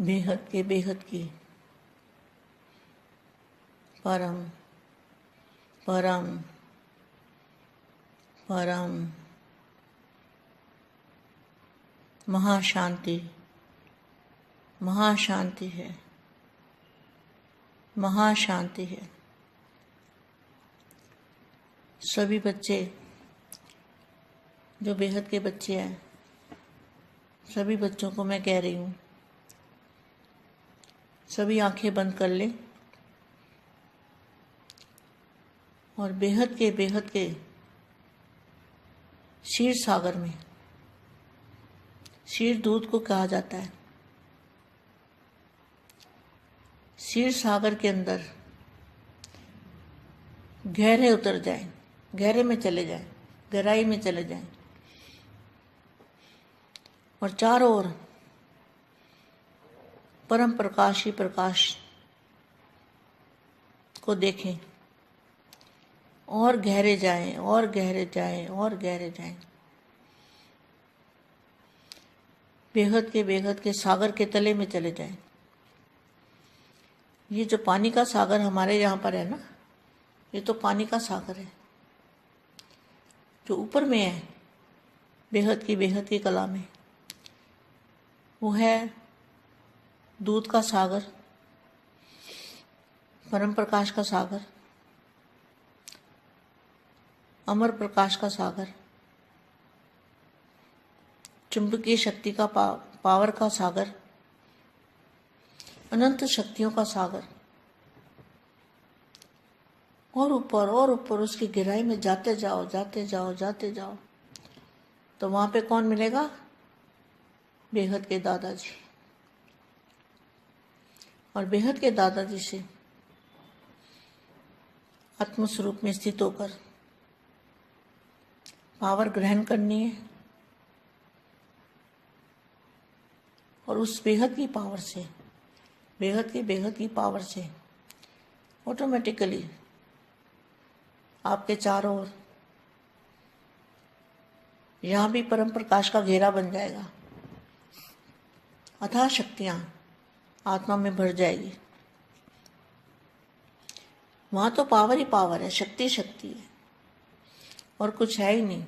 बेहद के बेहद की। परम परम परम। महाशांति महाशांति है। महाशांति है। सभी बच्चे, जो बेहद के बच्चे हैं, सभी बच्चों को मैं कह रही हूँ सभी आँखें बंद कर लें। और बेहद के बेहद के क्षीर सागर में क्षीर दूध को कहा जाता है। क्षीर सागर के अंदर गहरे उतर जाएँ, गहरे में चले जाएँ, गहराई में चले जाएँ। और चारों ओर परम प्रकाश ही प्रकाश को देखें। और गहरे जाएँ, और गहरे जाएँ, और गहरे जाएँ। बेहद के बेहद के सागर के तले में चले जाएँ। ये जो पानी का सागर हमारे यहाँ पर है ना, ये तो पानी का सागर है। जो ऊपर में है, बेहद की बेहद की कला में, वो है दूध का सागर, परम प्रकाश का सागर, अमर प्रकाश का सागर, चुंबकीय शक्ति का पावर का सागर, अनंत शक्तियों का सागर। और ऊपर और ऊपर उसकी गहराई में जाते जाओ जाते जाओ जाते जाओ। तो वहाँ पे कौन मिलेगा? बेहद के दादाजी। और बेहद के दादाजी से आत्मस्वरूप में स्थित होकर पावर ग्रहण करनी है और उस बेहद की पावर से, बेहद की बेहद की पावर से ऑटोमेटिकली आपके चारों ओर यहाँ भी परम प्रकाश का घेरा बन जाएगा। अथाह शक्तियाँ आत्मा में भर जाएगी। वहाँ तो पावर ही पावर है, शक्ति शक्ति है। और कुछ है ही नहीं।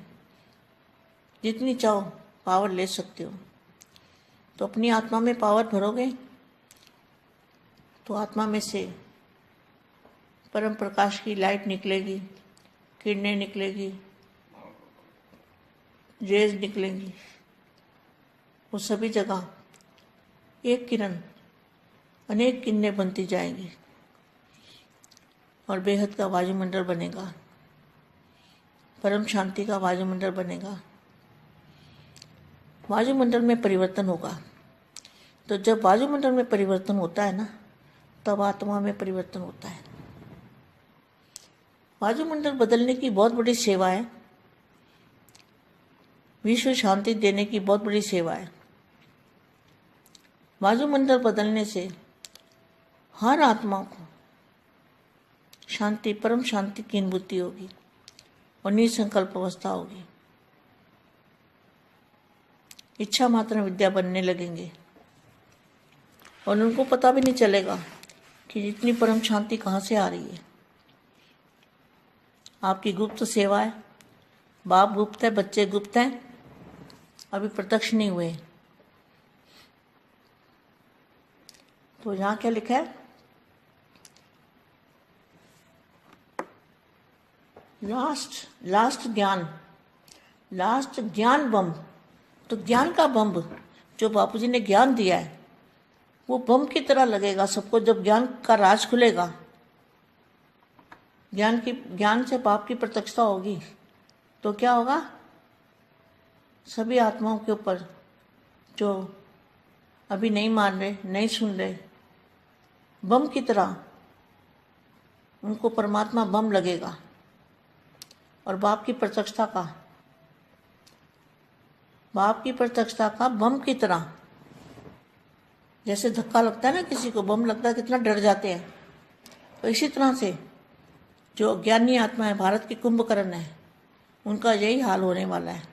जितनी चाहो पावर ले सकते हो। तो अपनी आत्मा में पावर भरोगे तो आत्मा में से परम प्रकाश की लाइट निकलेगी, किरणें निकलेगी रेज निकलेंगी। वो सभी जगह एक किरण अनेक किन्ने बनती जाएँगी। और बेहद का वायुमंडल बनेगा। परम शांति का वायुमंडल बनेगा। वायुमंडल में परिवर्तन होगा। तो जब वायुमंडल में परिवर्तन होता है ना, तब आत्मा में परिवर्तन होता है। वायुमंडल बदलने की बहुत बड़ी सेवा है। विश्व शांति देने की बहुत बड़ी सेवा है। वायुमंडल बदलने से हर आत्मा को शांति, परम शांति की अनुभूति होगी और निसंकल्प अवस्था होगी। इच्छा मात्र विद्या बनने लगेंगे और उनको पता भी नहीं चलेगा कि इतनी परम शांति कहाँ से आ रही है। आपकी गुप्त सेवा है, बाप गुप्त है, बच्चे गुप्त हैं, अभी प्रत्यक्ष नहीं हुए। तो यहाँ क्या लिखा है? लास्ट लास्ट ज्ञान लास्ट ज्ञान बम। तो ज्ञान का बम, जो बापूजी ने ज्ञान दिया है, वो बम की तरह लगेगा सबको जब ज्ञान का राज खुलेगा। ज्ञान की, ज्ञान से पाप की प्रत्यक्षता होगी। तो क्या होगा? सभी आत्माओं के ऊपर जो अभी नहीं मान रहे, नहीं सुन रहे, बम की तरह उनको परमात्मा बम लगेगा। और बाप की प्रत्यक्षता का। बाप की प्रत्यक्षता का बम की तरह। जैसे धक्का लगता है ना किसी को, बम लगता है, कितना डर जाते हैं। तो इसी तरह से जो ज्ञानी आत्मा है, भारत की कुंभकर्ण है, उनका यही हाल होने वाला है।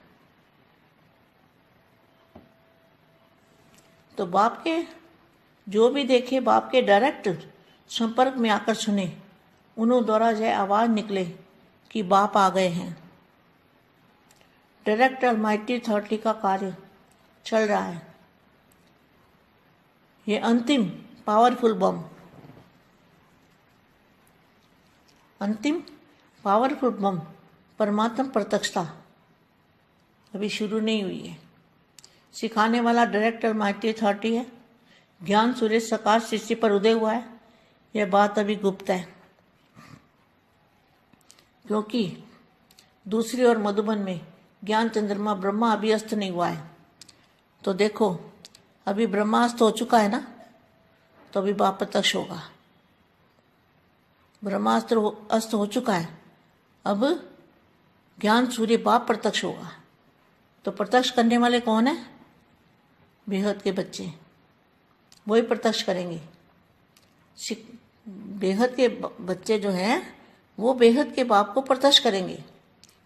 तो बाप के, जो भी देखे, बाप के डायरेक्ट संपर्क में आकर सुने, उन्हों द्वारा यह आवाज़ निकले। कि बाप आ गए हैं। डायरेक्ट अलमाइटी अथॉरिटी का कार्य चल रहा है। ये अंतिम पावरफुल बम। अंतिम पावरफुल बम, परमात्मा प्रत्यक्षता। अभी शुरू नहीं हुई है। सिखाने वाला डायरेक्टर माइटी अथॉरिटी है। ज्ञान सूर्य सकाश सृष्टि पर उदय हुआ है। यह बात अभी गुप्त है। क्योंकि दूसरी ओर मधुबन में ज्ञान चंद्रमा ब्रह्मा अभी अस्त नहीं हुआ है। तो देखो, अभी ब्रह्मास्त हो चुका है ना तो अभी बाप प्रत्यक्ष होगा। ब्रह्मास्त्र हो- अस्त हो चुका है। अब ज्ञान सूर्य बाप प्रत्यक्ष होगा। तो प्रत्यक्ष करने वाले कौन है? बेहद के बच्चे। वही प्रत्यक्ष करेंगे। बेहद के बच्चे जो हैं वो बेहद के बाप को प्रत्यक्ष करेंगे,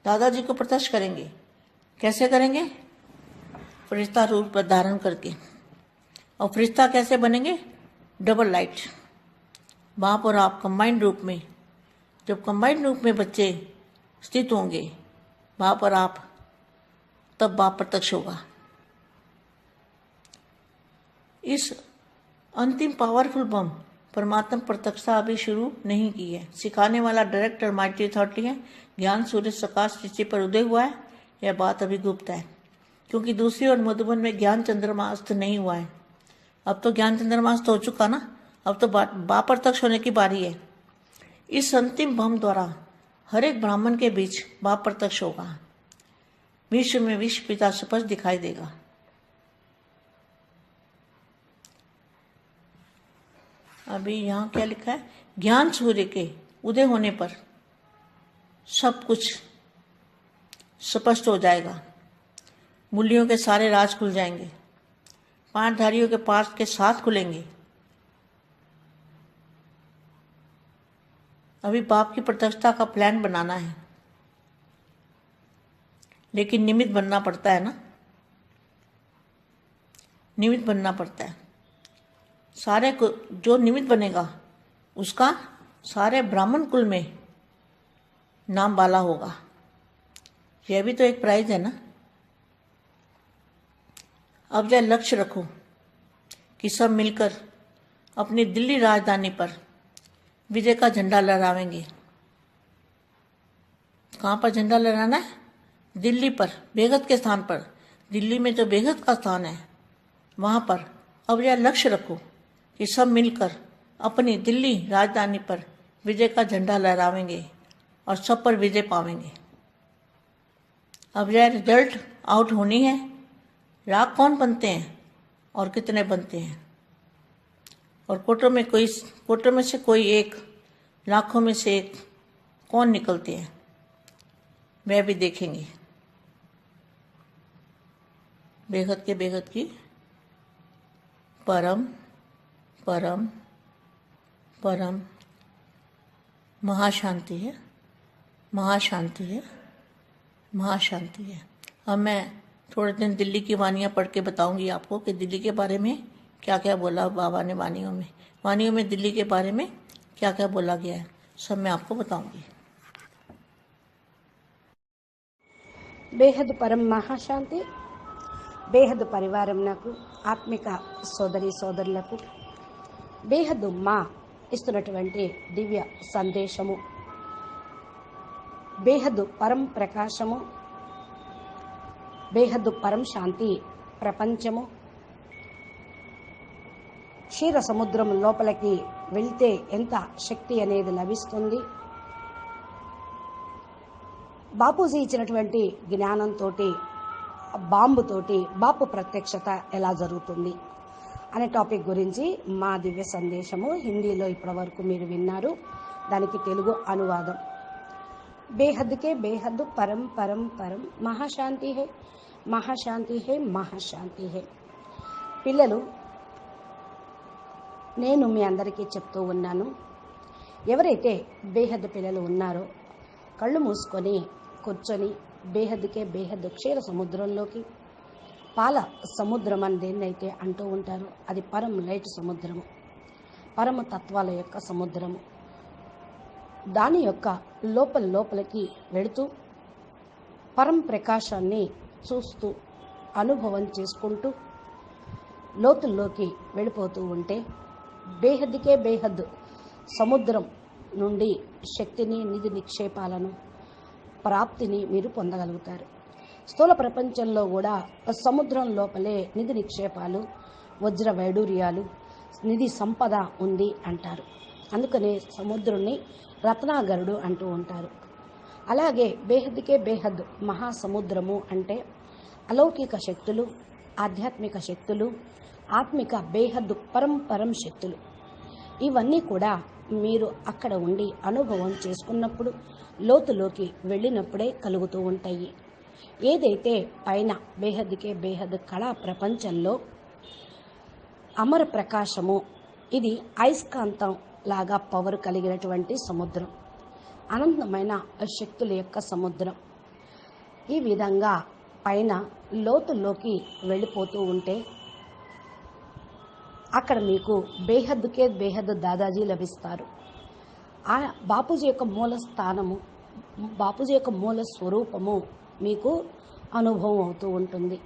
दादाजी को प्रत्यक्ष करेंगे। कैसे करेंगे? फरिश्ता रूप पर धारण करके। और फरिश्ता कैसे बनेंगे? डबल लाइट बाप और आप कंबाइंड रूप में। जब कंबाइंड रूप में बच्चे स्थित होंगे, बाप और आप, तब बाप प्रत्यक्ष होगा। इस अंतिम पावरफुल बम परमात्मा प्रत्यक्षता अभी शुरू नहीं की है। सिखाने वाला डायरेक्टर माइटी अथॉरिटी है। ज्ञान सूर्य सकाश सृष्टि पर उदय हुआ है। यह बात अभी गुप्त है। क्योंकि दूसरी ओर मधुबन में ज्ञान चंद्रमा अस्त नहीं हुआ है। अब तो ज्ञान चंद्रमा अस्त हो चुका ना? अब तो बा, प्रत्यक्ष होने की बारी है। इस अंतिम भम द्वारा हर एक ब्राह्मण के बीच बाप प्रत्यक्ष होगा। विश्व में विश्व पिता स्पष्ट दिखाई देगा। अभी यहाँ क्या लिखा है? ज्ञान सूर्य के उदय होने पर सब कुछ स्पष्ट हो जाएगा। मूल्यों के सारे राज खुल जाएँगे। पांचधारियों के पास के साथ खुलेंगे। अभी बाप की प्रत्यक्षता का प्लान बनाना है। लेकिन निमित्त बनना पड़ता है ना? निमित्त बनना पड़ता है। सारे को, जो निमित्त बनेगा, उसका सारे ब्राह्मण कुल में नाम वाला होगा। यह भी तो एक प्राइज है ना? अब यह लक्ष्य रखो कि सब मिलकर अपनी दिल्ली राजधानी पर विजय का झंडा लहरावेंगे। कहाँ पर झंडा लहराना है? दिल्ली पर बेगत के स्थान पर। दिल्ली में जो बेगत का स्थान है, वहाँ पर। अब यह लक्ष्य रखो कि सब मिलकर अपनी दिल्ली राजधानी पर विजय का झंडा लहरावेंगे और सब पर विजय पावेंगे। अब यह रिज़ल्ट आउट होनी है। राग कौन बनते हैं और कितने बनते हैं? और कोटों में कोई कोटों में से कोई एक, लाखों में से एक, कौन निकलते हैं? वह भी देखेंगे। बेहद के बेहद की परम परम परम महाशांति है महाशांति है महाशांति है अब मैं थोड़े दिन दिल्ली की वानियाँ पढ़ के बताऊंगी आपको कि दिल्ली के बारे में क्या क्या बोला बाबा ने वानियों में वानियों में दिल्ली के बारे में क्या क्या बोला गया है सब मैं आपको बताऊंगी బేహద్ పరం మహాశాంతి బేహద్ పరివారం నాకు ఆత్మిక సోదరి సోదరులకు బేహదుమ్మ మా ఇస్తున్నటువంటి దివ్య సందేశము. బేహదు పరం ప్రకాశము బేహద్దు పరం శాంతి ప్రపంచము. క్షీర సముద్రం లోపలికి వెళ్తే ఎంత శక్తి అనేది లభిస్తుంది? బాపూజీ ఇచ్చినటువంటి జ్ఞానంతో బాంబుతోటి బాపు ప్రత్యక్షత ఎలా జరుగుతుంది? అనే టాపిక్ గురించి మా దివ్య సందేశము. హిందీలో ఇప్పటివరకు మీరు విన్నారు. దానికి తెలుగు అనువాదం. బేహద్కే బేహద్దు పరం పరం పరం మహాశాంతి హే మహాశాంతి హే మహాశాంతి హే. పిల్లలు నేను మీ అందరికీ చెప్తూ ఉన్నాను. ఎవరైతే బేహద్దు పిల్లలు ఉన్నారో కళ్ళు మూసుకొని కూర్చొని బేహద్దుకే బేహద్దు క్షీర సముద్రంలోకి పాల సముద్రం అని దేన్నైతే అంటూ ఉంటారు అది పరం లైట్ సముద్రము. పరమ తత్వాల యొక్క సముద్రము. దాని యొక్క లోపల లోపలికి వెళుతూ పరం ప్రకాశాన్ని చూస్తూ అనుభవం చేసుకుంటూ లోతుల్లోకి వెళ్ళిపోతూ ఉంటే బేహద్దుకే బేహద్ సముద్రం నుండి శక్తిని నిధి నిక్షేపాలను ప్రాప్తిని మీరు పొందగలుగుతారు. స్థూల ప్రపంచంలో కూడా సముద్రం లోపలే నిధి నిక్షేపాలు వజ్ర వైడూర్యాలు నిధి సంపద ఉంది అంటారు. అందుకనే సముద్రుణ్ణి రత్నాగరుడు అంటూ ఉంటారు. అలాగే బేహద్కే బేహద్ మహాసముద్రము అంటే అలౌకిక శక్తులు ఆధ్యాత్మిక శక్తులు ఆత్మిక బేహద్దు పరంపరం శక్తులు. ఇవన్నీ కూడా మీరు అక్కడ ఉండి అనుభవం చేసుకున్నప్పుడు లోతులోకి వెళ్ళినప్పుడే కలుగుతూ ఉంటాయి. ఏదైతే పైన బేహద్కే బేహద్ కళా ప్రపంచంలో అమర ప్రకాశము ఇది అయస్కాంతం లాగా పవర్ కలిగినటువంటి సముద్రం అనంతమైన శక్తుల యొక్క సముద్రం. ఈ విధంగా పైన లోతుల్లోకి వెళ్ళిపోతూ ఉంటే అక్కడ మీకు బేహద్కే బేహద్ దాదాజీ లభిస్తారు. ఆ బాపూజీ యొక్క మూల స్థానము బాపూజీ యొక్క మూల స్వరూపము మీకు అనుభవం అవుతూ ఉంటుంది.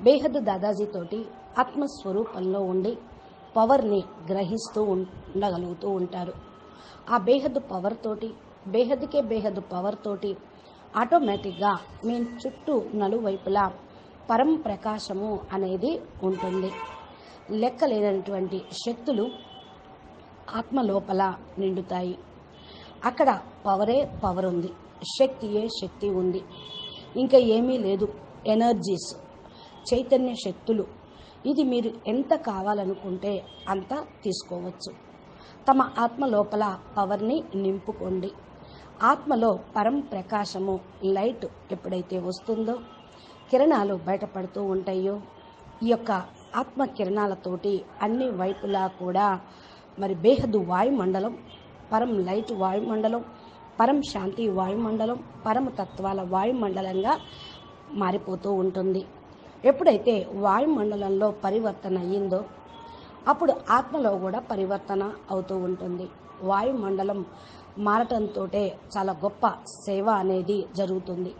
బేహద్ దాదాజీ తోటి ఆత్మస్వరూపంలో ఉండి పవర్ని గ్రహిస్తూ ఉండగలుగుతూ ఉంటారు. ఆ బేహద్ పవర్ తోటి బేహద్కే బేహద్ పవర్ తోటి ఆటోమేటిక్గా మీ చుట్టూ నలువైపులా పరం ప్రకాశము అనేది ఉంటుంది. లెక్కలేనటువంటి శక్తులు ఆత్మ లోపల నిండుతాయి. అక్కడ పవరే పవర్ ఉంది శక్తియే శక్తి ఉంది. ఇంకా ఏమీ లేదు. ఎనర్జీస్ చైతన్య శక్తులు. ఇది మీరు ఎంత కావాలనుకుంటే అంత తీసుకోవచ్చు. తమ ఆత్మ లోపల పవర్ని నింపుకోండి. ఆత్మలో పరం ప్రకాశము లైట్ ఎప్పుడైతే వస్తుందో కిరణాలు బయటపడుతూ ఉంటాయో ఈ యొక్క ఆత్మ కిరణాలతోటి అన్ని వైపులా కూడా మరి బేహదు వాయుమండలం పరం లైట్ వాయుమండలం పరం శాంతి వాయుమండలం పరమ తత్వాల వాయుమండలంగా మారిపోతూ ఉంటుంది. ఎప్పుడైతే వాయుమండలంలో పరివర్తన అయ్యిందో అప్పుడు ఆత్మలో కూడా పరివర్తన అవుతూ ఉంటుంది. వాయుమండలం మారటంతో చాలా గొప్ప సేవ అనేది జరుగుతుంది.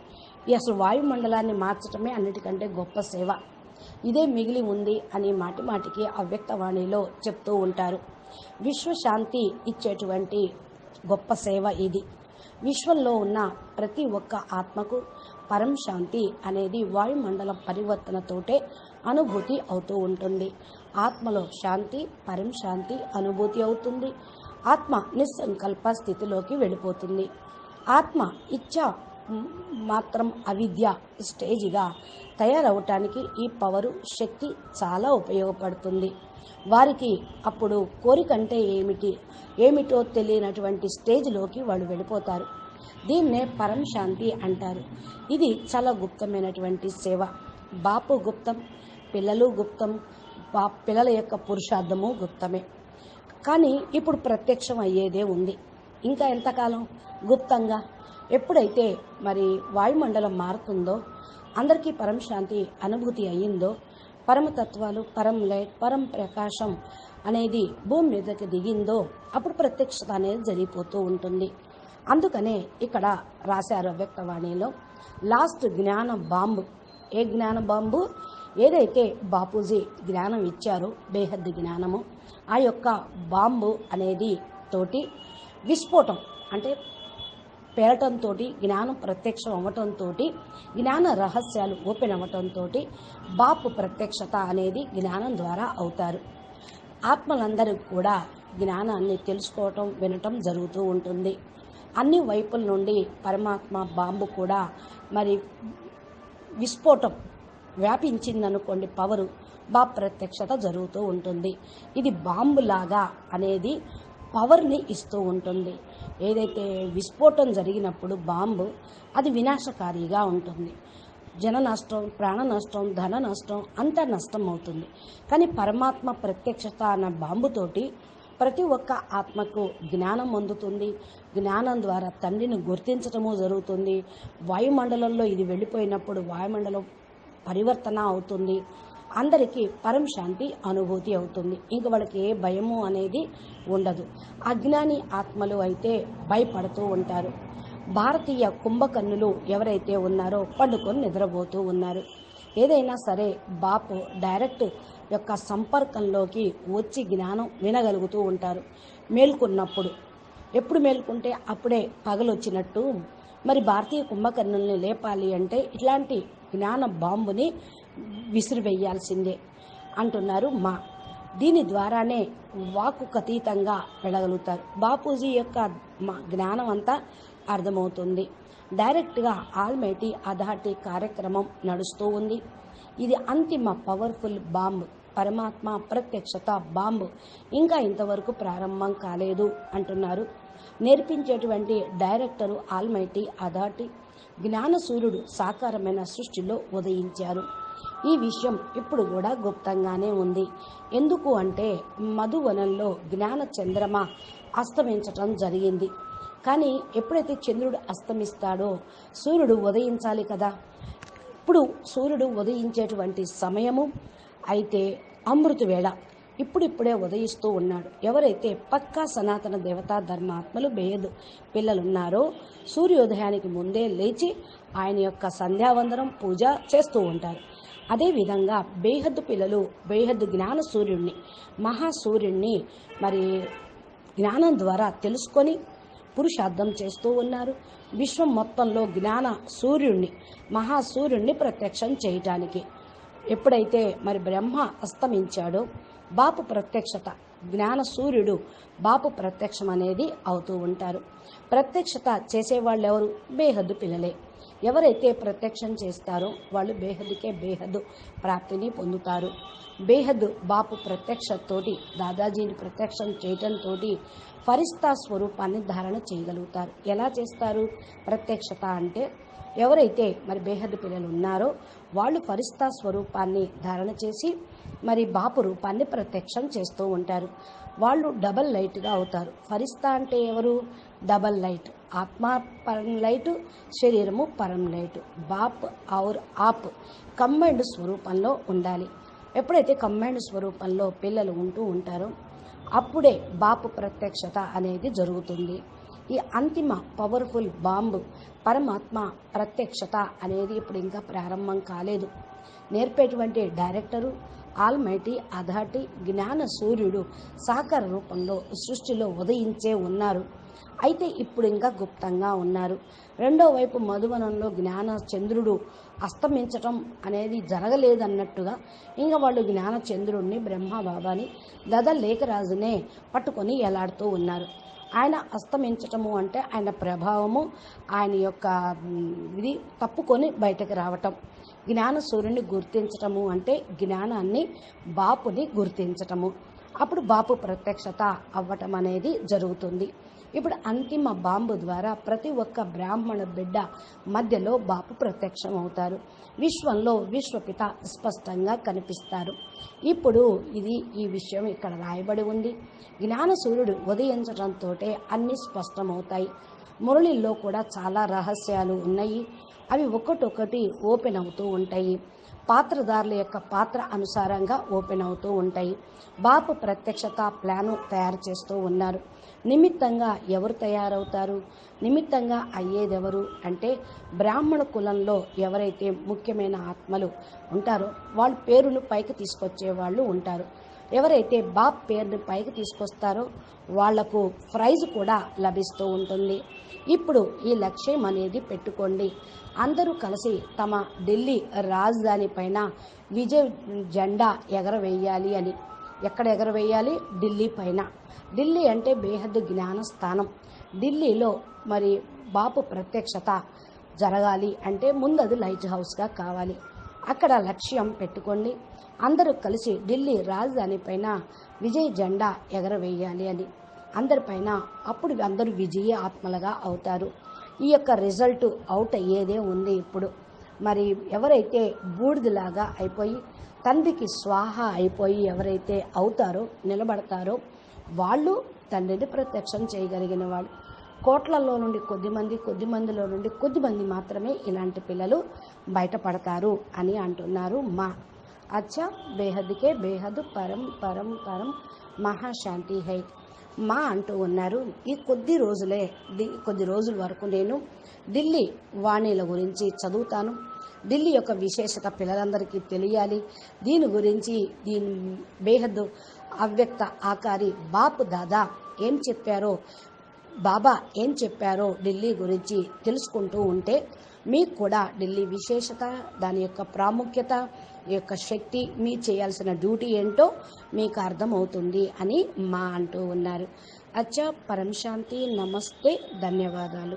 అసలు వాయుమండలాన్ని మార్చటమే అన్నిటికంటే గొప్ప సేవ. ఇదే మిగిలి ఉంది అని మాటి మాటికి అవ్యక్తవాణిలో చెప్తూ ఉంటారు. విశ్వశాంతి ఇచ్చేటువంటి గొప్ప సేవ ఇది. విశ్వంలో ఉన్న ప్రతి ఒక్క ఆత్మకు పరం శాంతి అనేది వాయుమండల పరివర్తనతోటే అనుభూతి అవుతూ ఉంటుంది. ఆత్మలో శాంతి పరం శాంతి అనుభూతి అవుతుంది. ఆత్మ నిస్సంకల్ప స్థితిలోకి వెళ్ళిపోతుంది. ఆత్మ ఇచ్చా మాత్రం అవిద్య స్టేజిగా తయారవటానికి ఈ పవరు శక్తి చాలా ఉపయోగపడుతుంది. వారికి అప్పుడు కోరిక అంటే ఏమిటి? ఏమిటో తెలియనటువంటి స్టేజ్లోకి వాళ్ళు వెళ్ళిపోతారు. దీన్నే పరం శాంతి అంటారు. ఇది చాలా గుప్తమైనటువంటి సేవ. బాపు గుప్తం పిల్లలు గుప్తం బా పిల్లల యొక్క పురుషార్థము గుప్తమే. కానీ ఇప్పుడు ప్రత్యక్షం అయ్యేదే ఉంది. ఇంకా ఎంతకాలం? గుప్తంగా. ఎప్పుడైతే మరి వాయుమండలం మారుతుందో అందరికీ పరంశాంతి అనుభూతి అయ్యిందో పరమతత్వాలు పరం లైట్ పరం ప్రకాశం అనేది భూమి మీదకి దిగిందో అప్పుడు ప్రత్యక్షత అనేది జరిగిపోతూ ఉంటుంది. అందుకనే ఇక్కడ రాశారు వ్యక్తవాణిలో లాస్ట్ జ్ఞాన బాంబు. ఏ జ్ఞాన బాంబు? ఏదైతే బాపూజీ జ్ఞానం ఇచ్చారో బేహద్దు జ్ఞానము ఆ యొక్క బాంబు అనేది తోటి విస్ఫోటం అంటే పేరటంతో జ్ఞానం ప్రత్యక్షం అవ్వటంతో జ్ఞాన రహస్యాలు ఓపెన్ అవ్వటంతో బాపు ప్రత్యక్షత అనేది జ్ఞానం ద్వారా అవుతారు. ఆత్మలందరూ కూడా జ్ఞానాన్ని తెలుసుకోవటం వినటం జరుగుతూ ఉంటుంది. అన్ని వైపుల నుండి పరమాత్మ బాంబు కూడా మరి విస్ఫోటం వ్యాపించిందనుకోండి పవరు బా ప్రత్యక్షత జరుగుతూ ఉంటుంది. ఇది బాంబులాగా అనేది పవర్ని ఇస్తూ ఉంటుంది. ఏదైతే విస్ఫోటం జరిగినప్పుడు బాంబు అది వినాశకారిగా ఉంటుంది. జన నష్టం ప్రాణ నష్టం ధన నష్టం అంత నష్టం అవుతుంది కానీ పరమాత్మ ప్రత్యక్షత అన్న బాంబుతోటి ప్రతి ఒక్క ఆత్మకు జ్ఞానం అందుతుంది. జ్ఞానం ద్వారా తండ్రిని గుర్తించటము జరుగుతుంది. వాయుమండలంలో ఇది వెళ్ళిపోయినప్పుడు వాయుమండలం పరివర్తన అవుతుంది. అందరికీ పరం శాంతి అనుభూతి అవుతుంది. ఇంక వాళ్ళకి ఏ భయము అనేది ఉండదు. అజ్ఞాని ఆత్మలు అయితే భయపడుతూ ఉంటారు. భారతీయ కుంభకర్ణులు ఎవరైతే ఉన్నారో పండుకొని నిద్రపోతూ ఉన్నారు. ఏదైనా సరే బాపు డైరెక్ట్ యొక్క సంపర్కంలోకి వచ్చి జ్ఞానం వినగలుగుతూ ఉంటారు. మేల్కొన్నప్పుడు. ఎప్పుడు మేల్కొంటే అప్పుడే పగలొచ్చినట్టు. మరి భారతీయ కుంభకర్ణుల్ని లేపాలి అంటే ఇట్లాంటి జ్ఞాన బాంబుని విసిరివేయాల్సిందే అంటున్నారు మా. దీని ద్వారానే వాక్కుకు అతీతంగా వెళ్ళగలుగుతారు. బాపూజీ యొక్క మా- జ్ఞానం అంతా అర్థమవుతుంది. డైరెక్ట్గా ఆల్మైటీ అథారిటీ కార్యక్రమం నడుస్తూ ఉంది. ఇది అంతిమ పవర్ఫుల్ బాంబు పరమాత్మ ప్రత్యక్షత బాంబు. ఇంకా ఇంతవరకు ప్రారంభం కాలేదు అంటున్నారు. నేర్పించేటువంటి డైరెక్టరు ఆల్మైటీ అథారిటీ జ్ఞానసూర్యుడు సాకారమైన సృష్టిలో ఉదయించారు. ఈ విషయం ఇప్పుడు కూడా గుప్తంగానే ఉంది. ఎందుకు అంటే మధువనంలో జ్ఞాన చంద్రమ అస్తమించటం జరిగింది. కానీ ఎప్పుడైతే చంద్రుడు అస్తమిస్తాడో సూర్యుడు ఉదయించాలి కదా. ఇప్పుడు సూర్యుడు ఉదయించేటువంటి సమయము అయితే అమృత వేళ ఇప్పుడిప్పుడే ఉదయిస్తూ ఉన్నాడు. ఎవరైతే పక్కా సనాతన దేవతా ధర్మాత్మలు బేయదు పిల్లలున్నారో సూర్యోదయానికి ముందే లేచి ఆయన యొక్క సంధ్యావందనం పూజ చేస్తూ ఉంటారు. అదేవిధంగా బేహద్దు పిల్లలు బేహద్దు జ్ఞాన సూర్యుడిని మహాసూర్యుడిని మరి జ్ఞానం ద్వారా తెలుసుకొని పురుషార్థం చేస్తూ ఉన్నారు. విశ్వం మొత్తంలో జ్ఞాన సూర్యుణ్ణి మహాసూర్యుణ్ణి ప్రత్యక్షం చేయటానికి ఎప్పుడైతే మరి బ్రహ్మ అస్తమించాడో బాపు ప్రత్యక్షత. జ్ఞాన సూర్యుడు బాపు ప్రత్యక్షం అనేది అవుతూ ఉంటారు. ప్రత్యక్షత చేసేవాళ్ళు ఎవరు బేహద్దు పిల్లలే. ఎవరైతే ప్రత్యక్షం చేస్తారో వాళ్ళు బేహద్దుకే బేహద్దు ప్రాప్తిని పొందుతారు. బేహద్దు బాపు ప్రత్యక్షతోటి దాదాజీని ప్రత్యక్షం చేయటంతో ఫరిస్తా స్వరూపాన్ని ధారణ చేయగలుగుతారు. ఎలా చేస్తారు? ప్రత్యక్షత అంటే ఎవరైతే మరి బేహద్దు పిల్లలు ఉన్నారో వాళ్ళు ఫరిస్తా స్వరూపాన్ని ధారణ చేసి మరి బాపు రూపాన్ని ప్రత్యక్షం చేస్తూ ఉంటారు. వాళ్ళు డబల్ లైట్గా అవుతారు. ఫరిస్తా అంటే ఎవరు? Double light. ఆత్మ పరం లైటు శరీరము పరం లైట్. బాప్ ఔర్ ఆప్ కంబైండ్ స్వరూపంలో ఉండాలి. ఎప్పుడైతే కంబైండ్ స్వరూపంలో పిల్లలు ఉంటూ ఉంటారో అప్పుడే బాపు ప్రత్యక్షత అనేది జరుగుతుంది. ఈ అంతిమ పవర్ఫుల్ బాంబు పరమాత్మ ప్రత్యక్షత అనేది ఇప్పుడు ఇంకా ప్రారంభం కాలేదు. నేర్పేటువంటి డైరెక్టరు ఆల్మైటీ అధాటి జ్ఞాన సూర్యుడు సాకార రూపంలో సృష్టిలో ఉదయించే ఉన్నారు. అయితే ఇప్పుడు ఇంకా గుప్తంగా ఉన్నారు. రెండో వైపు మధువనంలో జ్ఞాన చంద్రుడు అస్తమించటం అనేది జరగలేదన్నట్టుగా ఇంకా వాళ్ళు జ్ఞాన చంద్రుడిని బ్రహ్మబాబాని దద లేఖరాజునే పట్టుకొని ఎలాడుతూ ఉన్నారు. ఆయన అస్తమించటము అంటే ఆయన ప్రభావము ఆయన యొక్క ఇది తప్పుకొని బయటకు రావటం. జ్ఞాన సూర్యుని గుర్తించటము అంటే జ్ఞానాన్ని బాపుని గుర్తించటము. అప్పుడు బాపు ప్రత్యక్షత అవ్వటం అనేది జరుగుతుంది. ఇప్పుడు అంతిమ బాంబు ద్వారా ప్రతి ఒక్క బ్రాహ్మణ బిడ్డ మధ్యలో బాపు ప్రత్యక్షం అవుతారు విశ్వంలో విశ్వపిత స్పష్టంగా కనిపిస్తారు. ఇప్పుడు ఇది ఈ విషయం ఇక్కడ రాయబడి ఉంది. జ్ఞాన సూర్యుడు ఉదయించడంతో అన్నీ స్పష్టమవుతాయి. మురళిల్లో కూడా చాలా రహస్యాలు ఉన్నాయి. అవి ఒకటొకటి ఓపెన్ అవుతూ ఉంటాయి. పాత్రదారుల యొక్క పాత్ర అనుసారంగా ఓపెన్ అవుతూ ఉంటాయి. బాపు ప్రత్యక్షత ప్లాను తయారు చేస్తూ ఉన్నారు. నిమిత్తంగా ఎవరు తయారవుతారు? నిమిత్తంగా అయ్యేదెవరు? అంటే బ్రాహ్మణ కులంలో ఎవరైతే ముఖ్యమైన ఆత్మలు ఉంటారో వాళ్ళ పేరును పైకి తీసుకొచ్చే వాళ్ళు ఉంటారు. ఎవరైతే బాప్ పేరుని పైకి తీసుకొస్తారో వాళ్ళకు ప్రైజ్ కూడా లభిస్తూ ఉంటుంది. ఇప్పుడు ఈ లక్ష్యం అనేది పెట్టుకోండి. అందరూ కలిసి తమ ఢిల్లీ రాజధాని పైన విజయ్ జెండా ఎగరవేయాలి అని. ఎక్కడ ఎగరవేయాలి? ఢిల్లీ పైన. ఢిల్లీ అంటే బేహద్దు జ్ఞాన స్థానం. ఢిల్లీలో మరి బాపు ప్రత్యక్షత జరగాలి అంటే ముందు అది లైట్ హౌస్గా కావాలి. అక్కడ లక్ష్యం పెట్టుకోండి. అందరూ కలిసి ఢిల్లీ రాజధాని పైన విజయ్ జెండా ఎగరవేయాలి అని. అందరిపైన అప్పుడు అందరూ విజయ ఆత్మలుగా అవుతారు. ఈ యొక్క రిజల్ట్ అవుట్ అయ్యేదే ఉంది ఇప్పుడు. మరి ఎవరైతే బూడిదలాగా అయిపోయి తండ్రికి స్వాహ అయిపోయి ఎవరైతే అవుతారో నిలబడతారో వాళ్ళు తండ్రిని ప్రత్యక్షం చేయగలిగిన వాళ్ళు. కోట్లలో నుండి కొద్దిమంది కొద్ది మందిలో నుండి కొద్దిమంది మాత్రమే ఇలాంటి పిల్లలు బయటపడతారు అని అంటున్నారు మా. అచ్చా బేహద్కే బేహద్ పరం పరం పరం మహాశాంతి హై. మా అంటూ ఉన్నారు ఈ కొద్ది రోజులే ది- కొద్ది రోజుల వరకు నేను ఢిల్లీ వాణిల గురించి చదువుతాను. ఢిల్లీ యొక్క విశేషత పిల్లలందరికీ తెలియాలి. దీని గురించి దీని బేహద్ అవ్యక్త ఆకారి బాపు దాదా ఏం చెప్పారో బాబా ఏం చెప్పారో ఢిల్లీ గురించి తెలుసుకుంటూ ఉంటే మీకు కూడా ఢిల్లీ విశేషత దాని యొక్క ప్రాముఖ్యత ఈ యొక్క శక్తి మీ చేయాల్సిన డ్యూటీ ఏంటో మీకు అర్థమవుతుంది అని మా అంటూ ఉన్నారు. అచ్చా పరం శాంతి నమస్తే ధన్యవాదాలు.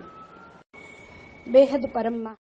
బేహద్ పరమ్మ